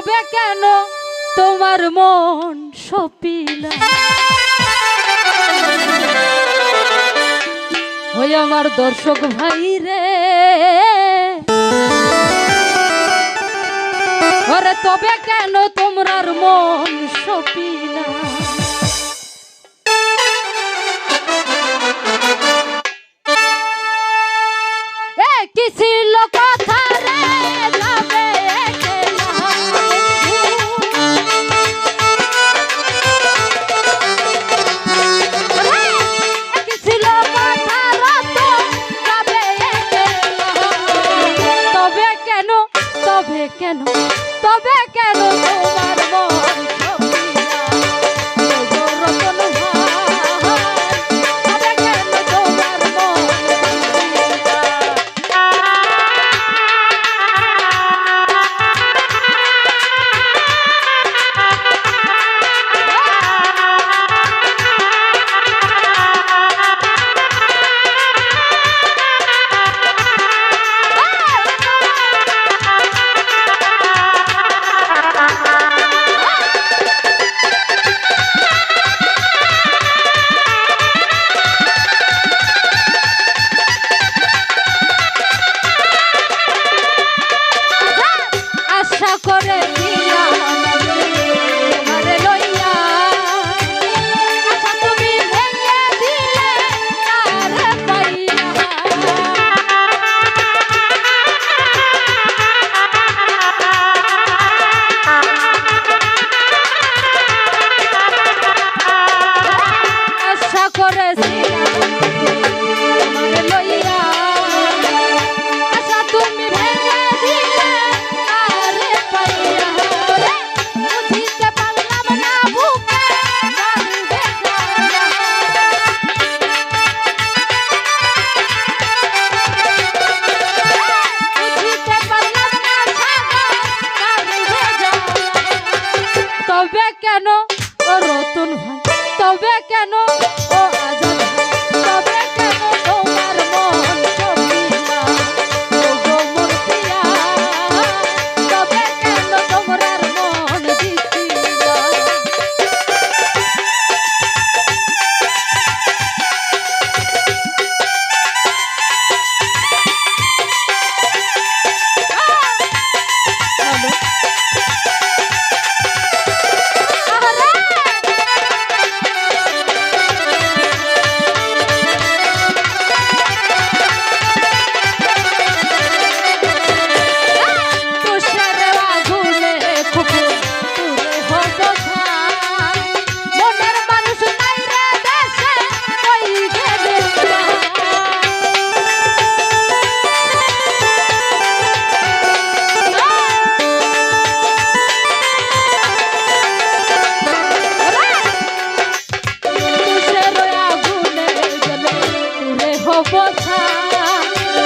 হবে কেন তোমার মন সপিলা? ওই আমার দর্শক ভাই রে। তবে কেন তোমরার মন সপিলা?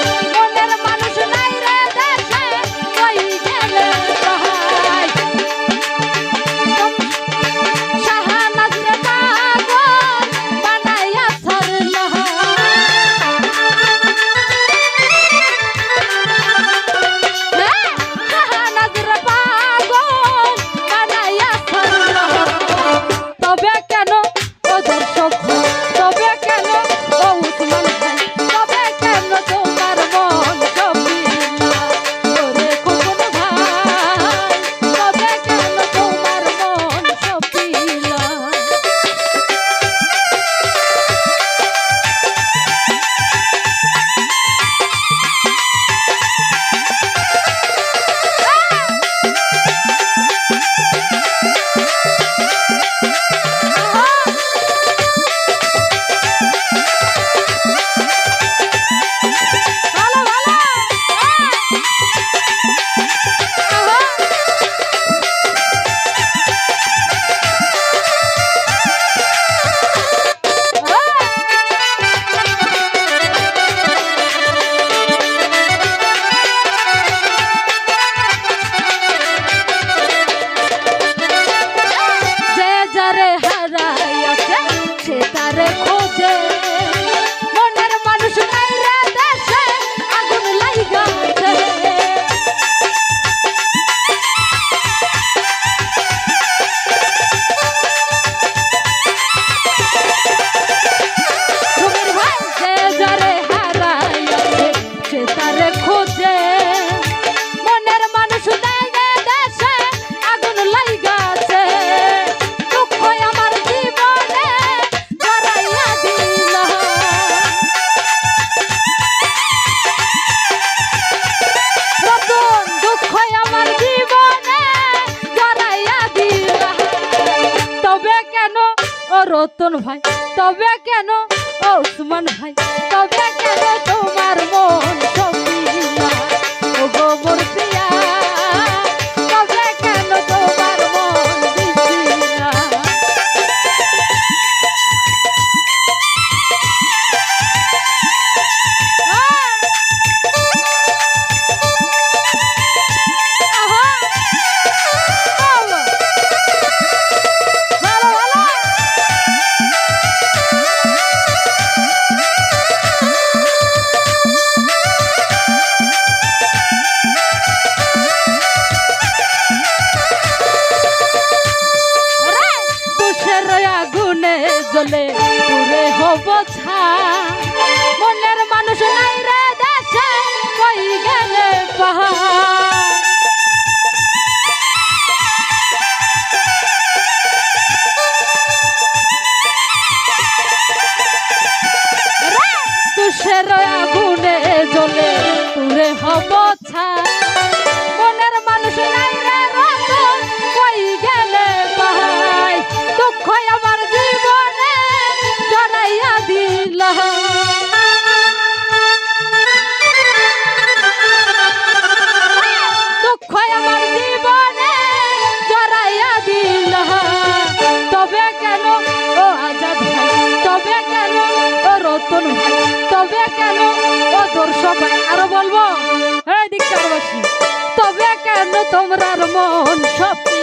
Thank you. রতন ভাই তবে কেন ও সুমন ভাই তবে কেন তোমার মন? তোর সবাই আরও বলব হ্যাঁ দিকটারবাসী তবে কেন তোমরা মন সব